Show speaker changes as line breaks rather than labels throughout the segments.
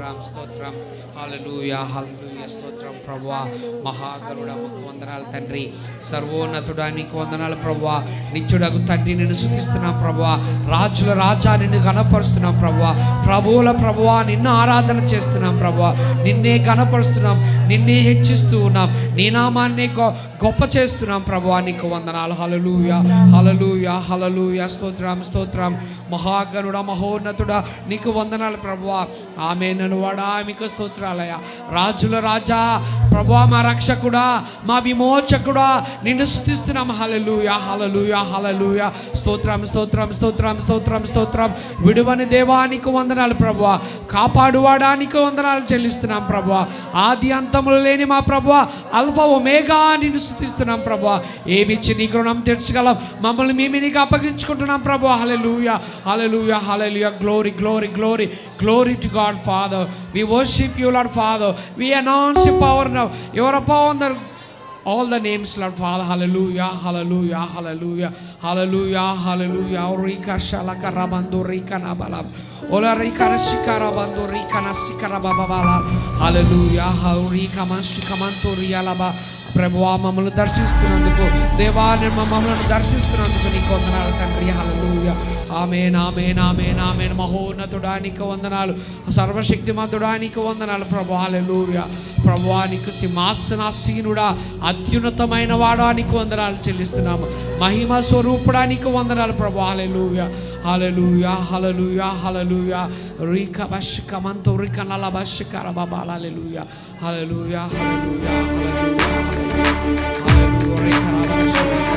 స్తోత్రం స్తోత్రం. హల్లెలూయా హల్లెలూయా స్తోత్రం ప్రభా మహాగరుడ వందనాలు తండ్రి. సర్వోన్నతుడా నీకు వందనాలు ప్రభా నిత్యుడకు తండ్రి నిన్ను శుతిస్తున్నాం ప్రభా రాజుల రాజా నిన్ను గణపరుస్తున్నాం ప్రభా ప్రభువుల ప్రభువా నిన్ను ఆరాధన చేస్తున్నాం ప్రభా నిన్నే గణపరుస్తున్నాం నిన్నే హెచ్చిస్తూ ఉన్నాం. నీ నామాన్నే గొప్ప చేస్తున్నాం ప్రభా నీకు వందనాలు. హలలుయ హలలుయ హలలుయ స్తోత్రం స్తోత్రం. మహాగణుడ మహోన్నతుడా నీకు వందనాలు ప్రభువా. ఆమె నన్ను వాడా. మీకు స్తోత్రాలయ రాజుల రాజా ప్రభా మా రక్షకుడా మా విమోచకుడా నిన్ను స్థుతిస్తున్నాం హలలుయ హలలుయ హలలుయ స్తోత్రం స్తోత్రం స్తోత్రం స్తోత్రం స్తోత్రం. విడువని దేవానికి వందనాలు ప్రభువా. కాపాడువాడానికి వందనాలు చెల్లిస్తున్నాం ప్రభువా. ఆది అంతములు లేని మా ప్రభువా. అల్ఫా ఒమేగా నిన్ను స్థుతిస్తున్నాం ప్రభువా. ఏమిచ్చి నీ రుణం తెచ్చుగలం మమ్మల్ని మేము నీకు అప్పగించుకుంటున్నాం ప్రభు hallelujah hallelujah hallelujah glory glory glory glory to God Father Father. We worship you, Lord Father. We announce your power now. You are upon the all the names, Lord Father. Hallelujah, hallelujah, hallelujah, hallelujah, hallelujah. Oh, rika shalaka rabando rika nabalab. Ola rika rashika rabando rika nasika rabababala. Hallelujah, haurika mashika mantoria laba. ప్రభువా మమ్మల్ని దర్శిస్తున్నందుకు దేవాన్ని మమ్మల్ని దర్శిస్తున్నందుకు నీకు వందనాలు తండ్రి. Hallelujah amen amen amen amen. మహోన్నతుడానికి వందనాలు. సర్వశక్తిమంతుడానికి వందనాలు ప్రభు. హల్లెలూయ. ప్రభువానికి సింహాసనాసీనుడా అత్యున్నతమైన వాడానికి వందనాలు చెల్లిస్తున్నాము. మహిమ స్వరూపుడానికి వందనాలు ప్రభు. హల్లెలూయ.
Hallelujah, hallelujah, hallelujah. Rika bashika manto rika nala bashika rababa hallelujah. Hallelujah, hallelujah, hallelujah. Hallelujah, rika.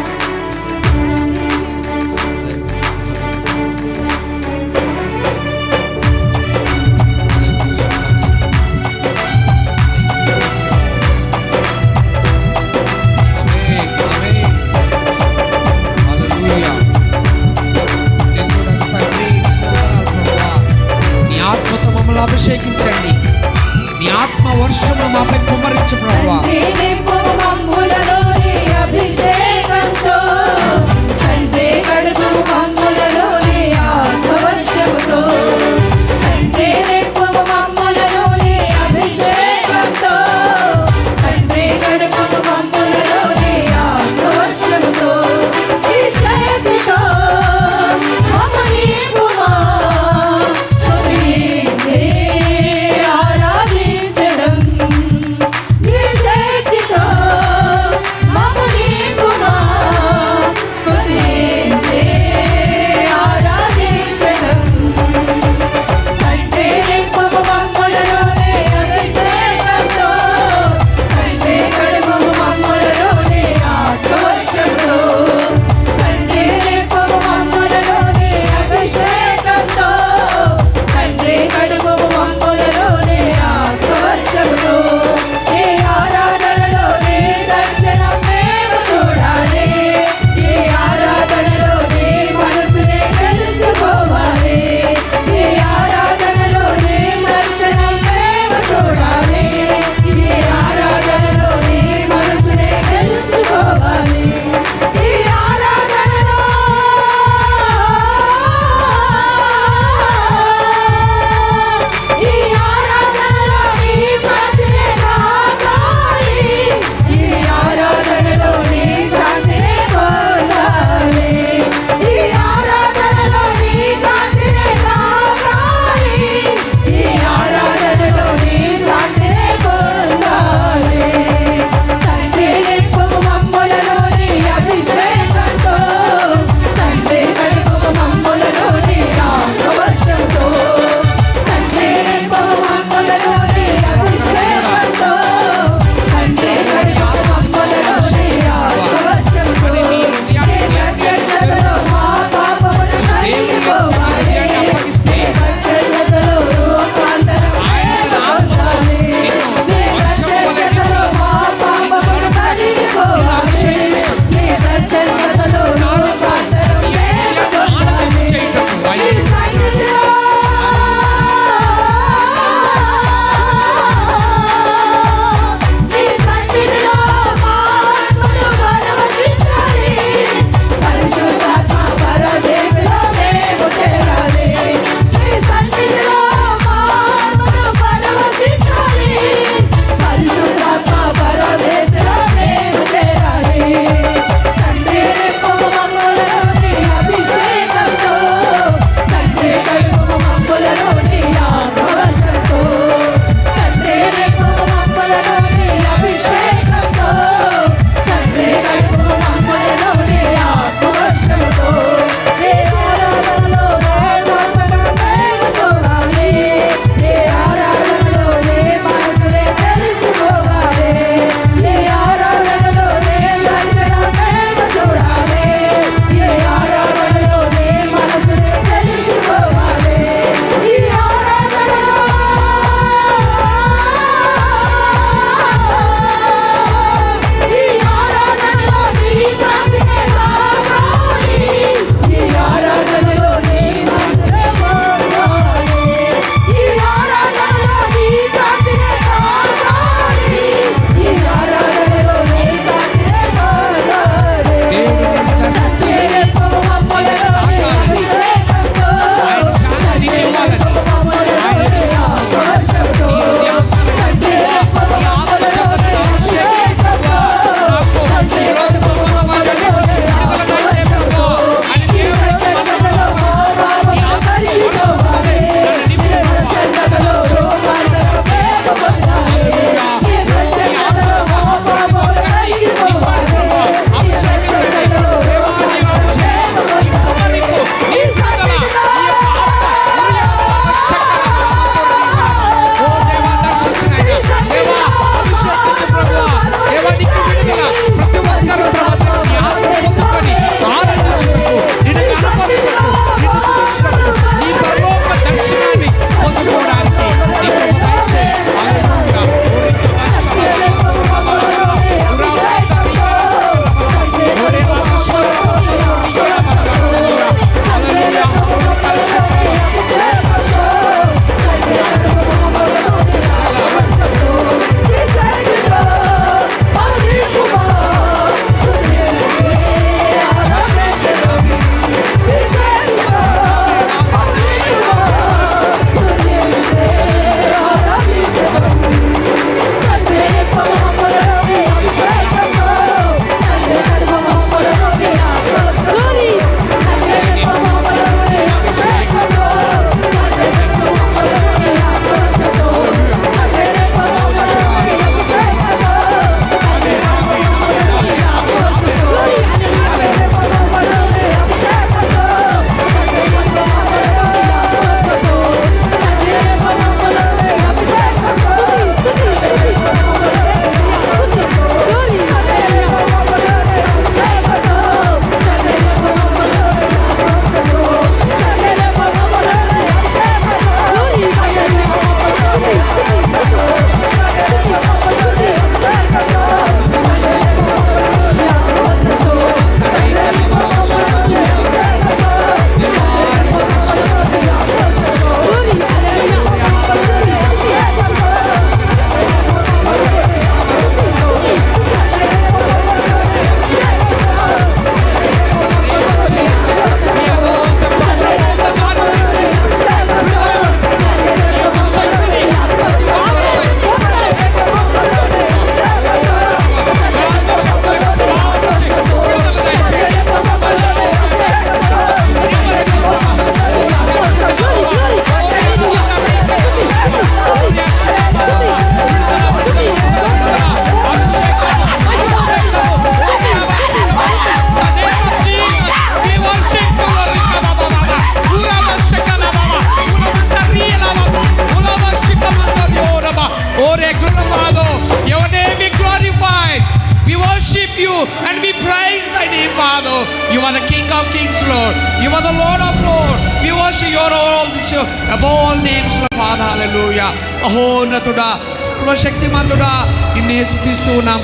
your oral this above all names పాదాలలోయ అహోన్నతుడా సర్వశక్తిమంతుడా నిన్నే స్థుతిస్తూ ఉన్నాం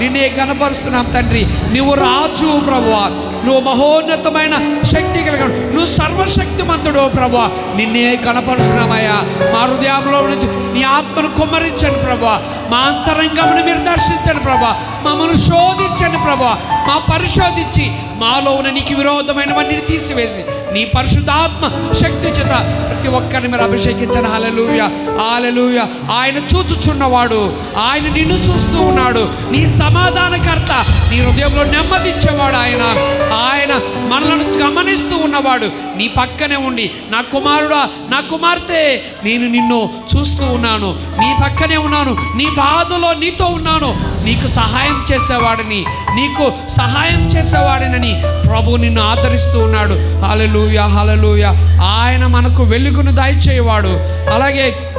నిన్నే కనపరుస్తున్నాం తండ్రి నువ్వు రాజు ప్రభువ నువ్వు మహోన్నతమైన శక్తి కలిగిన నువ్వు సర్వశక్తిమంతుడు ప్రభు నిన్నే కనపరుస్తున్నామయ్యా మా హృదయంలో నుంచి నీ ఆత్మను కుమ్మరించండి ప్రభు మా అంతరంగమును మీరు దర్శించండి ప్రభు మమ్మల్ని శోధించండి ప్రభు మా పరిశోధించి మాలో ఉన్న నీకు విరోధమైనవన్నీ తీసివేసి నీ పరిశుద్ధాత్మ శక్తి చేత ప్రతి ఒక్కరిని మీరు అభిషేకించండి. హల్లెలూయ హల్లెలూయ. ఆయన చూచుచున్నవాడు ఆయన నిన్ను చూస్తూ ఉన్నాడు. నీ సమాధానకర్త నీ హృదయంలో నెమ్మదిచ్చేవాడు ఆయన. ఆయన మనలను గమనిస్తూ ఉన్నవాడు. నీ పక్కనే ఉండి నా కుమారుడా నా కుమార్తె నేను నిన్ను చూస్తూ ఉన్నాను. నీ పక్కనే ఉన్నాను. నీ బాధలో నీతో ఉన్నాను. నీకు సహాయం చేసేవాడిని. నీకు సహాయం చేసేవాడినని ప్రభు నిన్ను ఆదరిస్తూ ఉన్నాడు. హలలుయ హలలుయ ఆయన మనకు వెలుగును దయచేవాడు అలాగే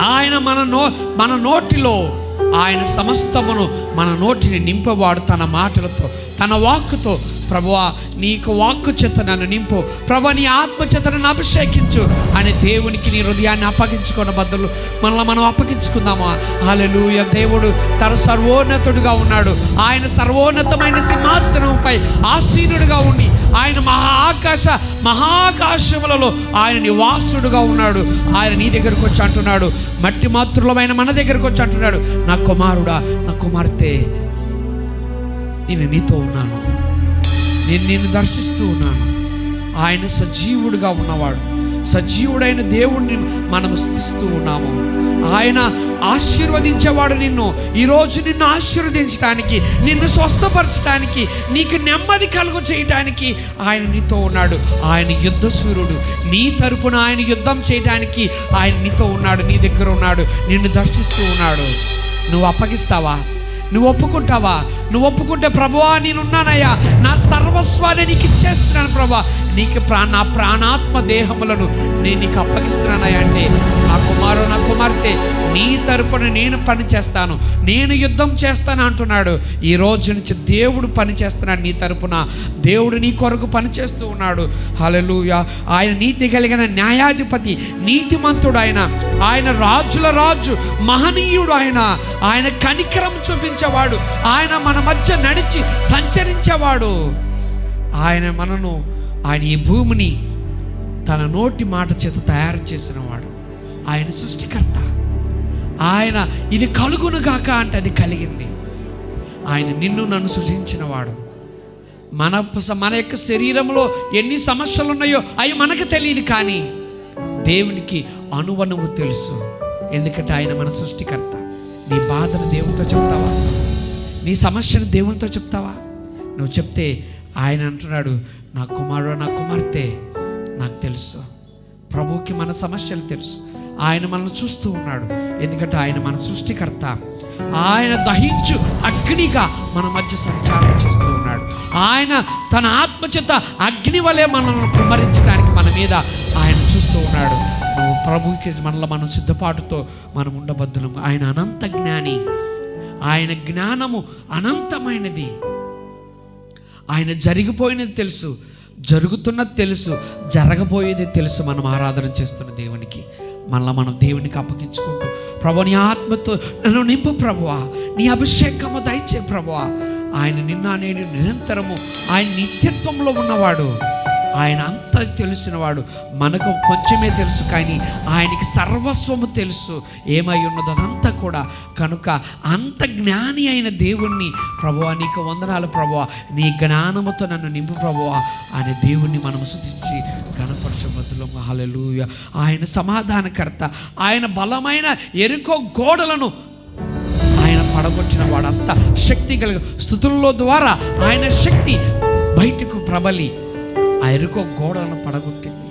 ఆయన మన నో మన నోటిలో ఆయన సమస్తమును మన నోటిని నింపవాడు తన మాటలతో తన వాక్కుతో ప్రభువా నీకు వాక్కు చేత నన్ను నింపు. ప్రభు నీ ఆత్మ చేత నన్ను అభిషేకించు. అని దేవునికి నీ హృదయాన్ని అప్పగించుకున్న బదులు మనల్ని మనం అప్పగించుకుందామా? హల్లెలూయా. దేవుడు తన సర్వోన్నతుడుగా ఉన్నాడు. ఆయన సర్వోన్నతమైన సింహాసనంపై ఆసీనుడుగా ఉండి ఆయన మహా ఆకాశ మహాకాశములలో ఆయన నివాసుడుగా ఉన్నాడు. ఆయన నీ దగ్గరకు వచ్చి అంటున్నాడు. మట్టి మాతృలమైన మన దగ్గరకు వచ్చి అంటున్నాడు. నా కుమారుడా నా కుమార్తె నేను నీతో ఉన్నాను. నేను నిన్ను దర్శిస్తూ ఉన్నాను. ఆయన సజీవుడిగా ఉన్నవాడు. సజీవుడైన దేవుణ్ణి మనం స్థిస్తూ ఉన్నాము. ఆయన ఆశీర్వదించేవాడు నిన్ను. ఈరోజు నిన్ను ఆశీర్వదించడానికి నిన్ను స్వస్థపరచడానికి నీకు నెమ్మది కలుగు చేయటానికి ఆయన నీతో ఉన్నాడు. ఆయన యుద్ధ సూర్యుడు. నీ తరపున ఆయన యుద్ధం చేయడానికి ఆయన నీతో ఉన్నాడు. నీ దగ్గర ఉన్నాడు. నిన్ను దర్శిస్తూ ఉన్నాడు. నువ్వు అప్పగిస్తావా? నువ్వు ఒప్పుకుంటావా? నువ్వు ఒప్పుకుంటే ప్రభువా నేనున్నానయ్యా. నా సర్వస్వాన్ని నీకు ఇచ్చేస్తున్నాను ప్రభా. నీకు ప్రాణ ప్రాణాత్మ దేహములను నేను నీకు అప్పగిస్తున్నానయ్యా అంటే నా కుమారు నా కుమార్తె నీ తరపున నేను పని చేస్తాను నేను యుద్ధం చేస్తాను అంటున్నాడు. ఈ రోజు నుంచి దేవుడు పని చేస్తున్నాడు నీ తరపున. దేవుడు నీ కొరకు పని చేస్తూ ఉన్నాడు. హలలుయ ఆయన నీతి కలిగిన న్యాయాధిపతి నీతిమంతుడు ఆయన. ఆయన రాజుల రాజు మహనీయుడు ఆయన. ఆయన కనికరం చూపించేవాడు. ఆయన మన మధ్య నడిచి సంచరించేవాడు. ఆయన మనను ఆయన ఈ భూమిని తన నోటి మాట చేత తయారు చేసినవాడు. ఆయన సృష్టికర్త. ఆయన ఇది కలుగును గాక అంటే అది కలిగింది. ఆయన నిన్ను నన్ను సృజించినవాడు. మన మన యొక్క శరీరంలో ఎన్ని సమస్యలు ఉన్నాయో అవి మనకు తెలియదు కానీ దేవునికి అనువనువు తెలుసు. ఎందుకంటే ఆయన మన సృష్టికర్త. నీ బాధను దేవునితో చెప్తావా? నీ సమస్యను దేవునితో చెప్తావా? నువ్వు చెప్తే ఆయన అంటున్నాడు నా కుమారుడు నా కుమార్తె నాకు తెలుసు. ప్రభువుకి మన సమస్యలు తెలుసు. ఆయన మనల్ని చూస్తూ ఉన్నాడు. ఎందుకంటే ఆయన మన సృష్టికర్త. ఆయన దహించు అగ్నిగా మన మధ్య సంచారం చేస్తూ ఉన్నాడు. ఆయన తన ఆత్మచేత అగ్ని వలె మనల్ని కుమ్మరించడానికి మన మీద ఆయన చూస్తూ ఉన్నాడు. నువ్వు ప్రభుకి మనలో మనం సిద్ధపాటుతో మనం ఉండబద్దులం ఆయన అనంత జ్ఞాని. ఆయన జ్ఞానము అనంతమైనది. ఆయన జరిగిపోయినది తెలుసు జరుగుతున్నది తెలుసు జరగబోయేది తెలుసు. మనం ఆరాధన చేస్తున్న దేవునికి మళ్ళీ మనం దేవునికి అప్పగించుకుంటూ ప్రభు నీ ఆత్మతో నన్ను నింపు ప్రభువా. నీ అభిషేకము దయచే ప్రభువా. ఆయన నిన్న నేను నిరంతరము ఆయన నిత్యత్వంలో ఉన్నవాడు. ఆయన అంతా తెలిసినవాడు. మనకు కొంచెమే తెలుసు కానీ ఆయనకి సర్వస్వము తెలుసు. ఏమై ఉన్నదో అదంతా కూడా. కనుక అంత జ్ఞాని అయిన దేవుణ్ణి ప్రభువా నీకు వందనాలు ప్రభువా. నీ జ్ఞానముతో నన్ను నింపు ప్రభువా. అనే దేవుణ్ణి మనం శుద్ధించి గణపరచబద్దులో హలలుయ ఆయన సమాధానకర్త. ఆయన బలమైన ఎరుకో గోడలను ఆయన పడగొచ్చిన వాడంతా శక్తి కలిగి స్థుతుల్లో ద్వారా ఆయన శక్తి బయటకు ప్రబలి ఆ ఎరుకో గోడలను పడగొట్టింది.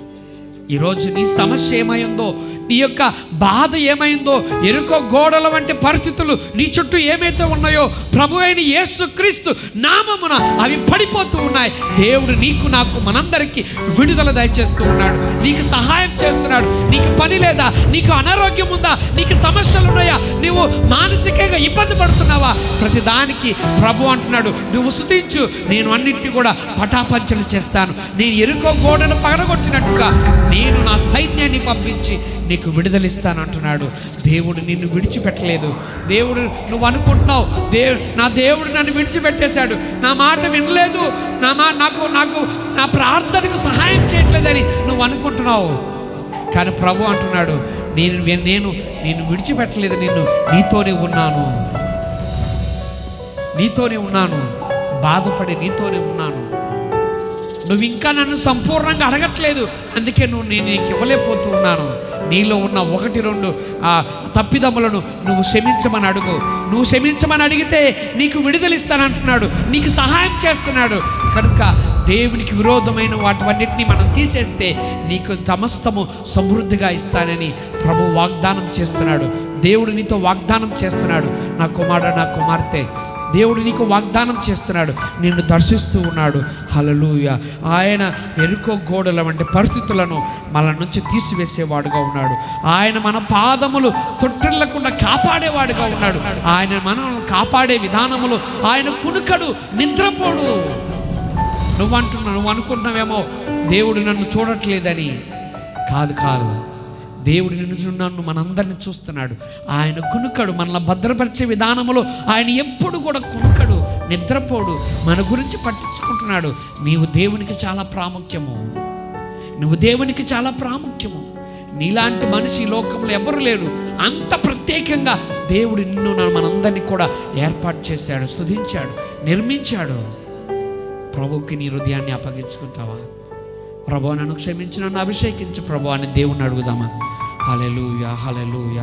ఈరోజు నీ సమస్య ఏమై ఉందో నీ యొక్క బాధ ఏమైందో ఎరుకో గోడల వంటి పరిస్థితులు నీ చుట్టూ ఏమైతే ఉన్నాయో ప్రభు అయిన యేసు క్రీస్తు నామమున అవి పడిపోతూ ఉన్నాయి. దేవుడు నీకు నాకు మనందరికీ విడుదల దయచేస్తూ ఉన్నాడు. నీకు సహాయం చేస్తున్నాడు. నీకు పని లేదా? నీకు అనారోగ్యం ఉందా? నీకు సమస్యలు ఉన్నాయా? నువ్వు మానసికంగా ఇబ్బంది పడుతున్నావా? ప్రతి దానికి ప్రభు అంటున్నాడు నువ్వు స్తుతించు నేను అన్నింటినీ కూడా పటాపంచలు చేస్తాను. నేను ఎరుకో గోడను పగలగొట్టినట్టుగా నేను నా సైన్యాన్ని పంపించి నీకు విడుదలిస్తాను అంటున్నాడు. దేవుడు నిన్ను విడిచిపెట్టలేదు. దేవుడు నువ్వు అనుకుంటున్నావు దేవు నా దేవుడు నన్ను విడిచిపెట్టేశాడు. నా మాట వినలేదు. నా మా నాకు నాకు నా ప్రార్థనకు సహాయం చేయట్లేదని నువ్వు అనుకుంటున్నావు. కానీ ప్రభు అంటున్నాడు నేను నేను నేను విడిచిపెట్టలేదు నిన్ను. నీతోనే ఉన్నాను. నీతోనే ఉన్నాను. బాధపడి నీతోనే ఉన్నాను. నువ్వు ఇంకా నన్ను సంపూర్ణంగా అడగట్లేదు. అందుకే నువ్వు నేను నీకు ఇవ్వలేకపోతూ ఉన్నాను. నీలో ఉన్న ఒకటి రెండు ఆ తప్పిదమ్ములను నువ్వు క్షమించమని అడుగు. నువ్వు క్షమించమని అడిగితే నీకు విడుదలిస్తానంటున్నాడు. నీకు సహాయం చేస్తున్నాడు. కనుక దేవునికి విరోధమైన వాటివన్నిటిని మనం తీసేస్తే నీకు సమస్తము సమృద్ధిగా ఇస్తానని ప్రభు వాగ్దానం చేస్తున్నాడు. దేవుడు నీతో వాగ్దానం చేస్తున్నాడు. నా కుమారుడు నా కుమార్తె దేవుడు నీకు వాగ్దానం చేస్తున్నాడు. నిన్ను దర్శిస్తూ ఉన్నాడు. హలలుయ ఆయన ఎరుకో గోడల వంటి పరిస్థితులను మన నుంచి తీసివేసేవాడుగా ఉన్నాడు. ఆయన మన పాదములు తొట్టిల్లకుండా కాపాడేవాడుగా ఉన్నాడు. ఆయన మనల్ని కాపాడే విధానములు ఆయన కునుకడు నిద్రపోడు. నువ్వు అంటున్నావు నువ్వు అనుకుంటున్నావేమో దేవుడు నన్ను చూడట్లేదని. కాదు కాదు. దేవుడు నిన్ను మనందరిని చూస్తున్నాడు. ఆయన కునుకడు మనల్ని భద్రపరిచే విధానములో ఆయన ఎప్పుడు కూడా కునుకడు నిద్రపోడు మన గురించి పట్టించుకుంటున్నాడు. నీవు దేవునికి చాలా ప్రాముఖ్యము. నువ్వు దేవునికి చాలా ప్రాముఖ్యము. నీలాంటి మనిషి ఈ లోకంలో ఎవరు లేడు అంత ప్రత్యేకంగా దేవుడు నిన్ను మనందరినీ కూడా ఏర్పాటు చేశాడు స్తుతించాడు నిర్మించాడు. ప్రభుకి నీ హృదయాన్ని అప్పగించుకుంటావా? ప్రభు నన్ను క్షమించి నన్ను అభిషేకించు ప్రభు అని దేవుణ్ణి అడుగుదామా? హలెలూయా హలెలూయా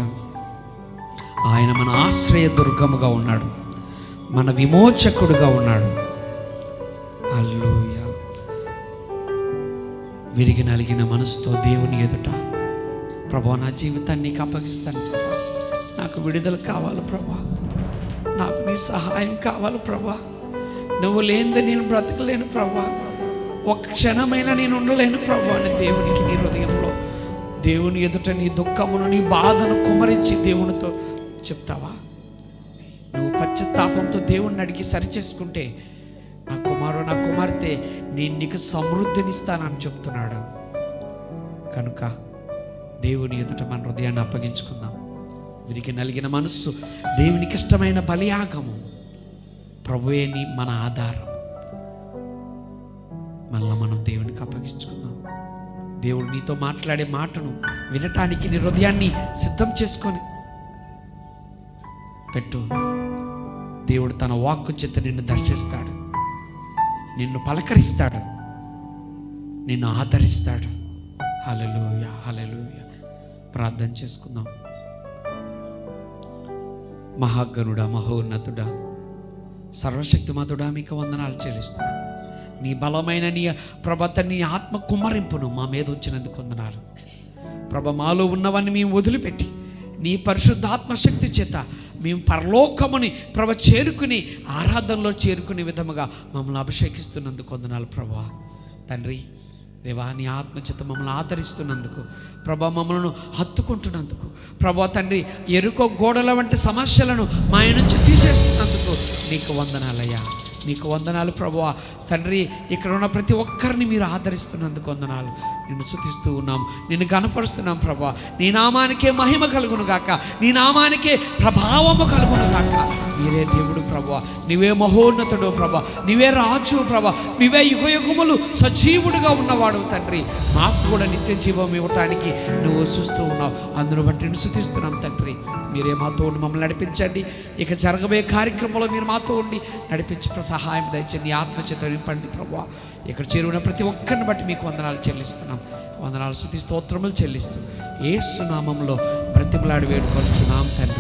ఆయన మన ఆశ్రయ దుర్గముగా ఉన్నాడు. మన విమోచకుడుగా ఉన్నాడు. అల్లుయ విరిగి నలిగిన మనసుతో దేవుని ఎదుట. ప్రభా నా జీవితాన్ని నీకు అప్పగిస్తాను ప్రభా. నాకు విడుదల కావాలి ప్రభా. నాకు నీ సహాయం కావాలి ప్రభా. నువ్వు లేనిది నేను బ్రతకలేను ప్రభా. ఒక క్షణమైనా నేను ఉండలేను ప్రభు అని దేవునికి నీ హృదయంలో. దేవుని ఎదుట నీ దుఃఖమును నీ బాధను కుమరించి దేవునితో చెప్తావా? నువ్వు పశ్చాత్తాపంతో దేవుణ్ణి అడిగి సరిచేసుకుంటే నా కుమారు నా కుమార్తె నేను నీకు సమృద్ధినిస్తానని చెప్తున్నాడు. కనుక దేవుని ఎదుట మన హృదయాన్ని అప్పగించుకుందాం. వీరికి నలిగిన మనస్సు దేవునికి ఇష్టమైన బలియాగము ప్రభువేని మన ఆధారం. మళ్ళీ మనం దేవునికి అప్పగించుకుందాం. దేవుడు నీతో మాట్లాడే మాటను వినటానికి నీ హృదయాన్ని సిద్ధం చేసుకొని పెట్టు. దేవుడు తన వాక్కు చేత నిన్ను దర్శిస్తాడు. నిన్ను పలకరిస్తాడు. నిన్ను ఆదరిస్తాడు. హలలుయ హలలుయ ప్రార్థన చేసుకుందాం. మహాగణుడా మహోన్నతుడా సర్వశక్తిమతుడా మీకు వందనాలు చెల్లిస్తున్నాను నీ బలమైన నీ ప్రభత నీ ఆత్మ కుమ్మరింపును మా మీద ఉంచినందుకు వందనాలు. ప్రభ మాలో ఉన్నవన్నీ మేము వదిలిపెట్టి నీ పరిశుద్ధాత్మ శక్తి చేత మేము పరలోకముని ప్రభ చేరుకుని ఆరాధనలో చేరుకునే విధముగా మమ్మల్ని అభిషేకిస్తున్నందుకు వందనాలు ప్రభా. తండ్రి దేవా నీ ఆత్మచేత మమ్మల్ని ఆదరిస్తున్నందుకు ప్రభా మమ్మల్ని హత్తుకుంటున్నందుకు ప్రభా తండ్రి ఎరుకో గోడల వంటి సమస్యలను మా నుంచి తీసేస్తున్నందుకు నీకు వందనాలయ్యా. నీకు వందనాలు ప్రభువ. తండ్రి ఇక్కడ ఉన్న ప్రతి ఒక్కరిని మీరు ఆదరిస్తున్నందుకు వందనాలు. నిన్ను శుతిస్తూ ఉన్నాం నిన్ను కనపరుస్తున్నాం ప్రభా నీ నామానికే మహిమ కలుగును గాక. నీ నామానికే ప్రభావము కలుగును గాక. మీరే దేవుడు ప్రభా. నీవే మహోన్నతుడు ప్రభా. నీవే రాజు ప్రభా. నీవే యుగయుగములు సజీవుడుగా ఉన్నవాడు తండ్రి. మాకు కూడా నిత్య జీవం ఇవ్వటానికి నువ్వు చూస్తూ ఉన్నావు. అందును బట్టి శుతిస్తున్నాం తండ్రి. మీరే మాతో ఉండి మమ్మల్ని నడిపించండి. ఇక జరగబోయే కార్యక్రమంలో మీరు మాతో ఉండి నడిపించి సహాయం దయచండి ఆత్మచేత నింపండి ప్రభా. ఇక్కడ చేరున్న ప్రతి ఒక్కరిని బట్టి మీకు వందనాలు చెల్లిస్తున్నాం. వందనాలు శుతి స్తోత్రములు చెల్లిస్తూ ఏ సునామంలో బ్రతిమలాడి వేడుకొచ్చున్నాం తండ్రి.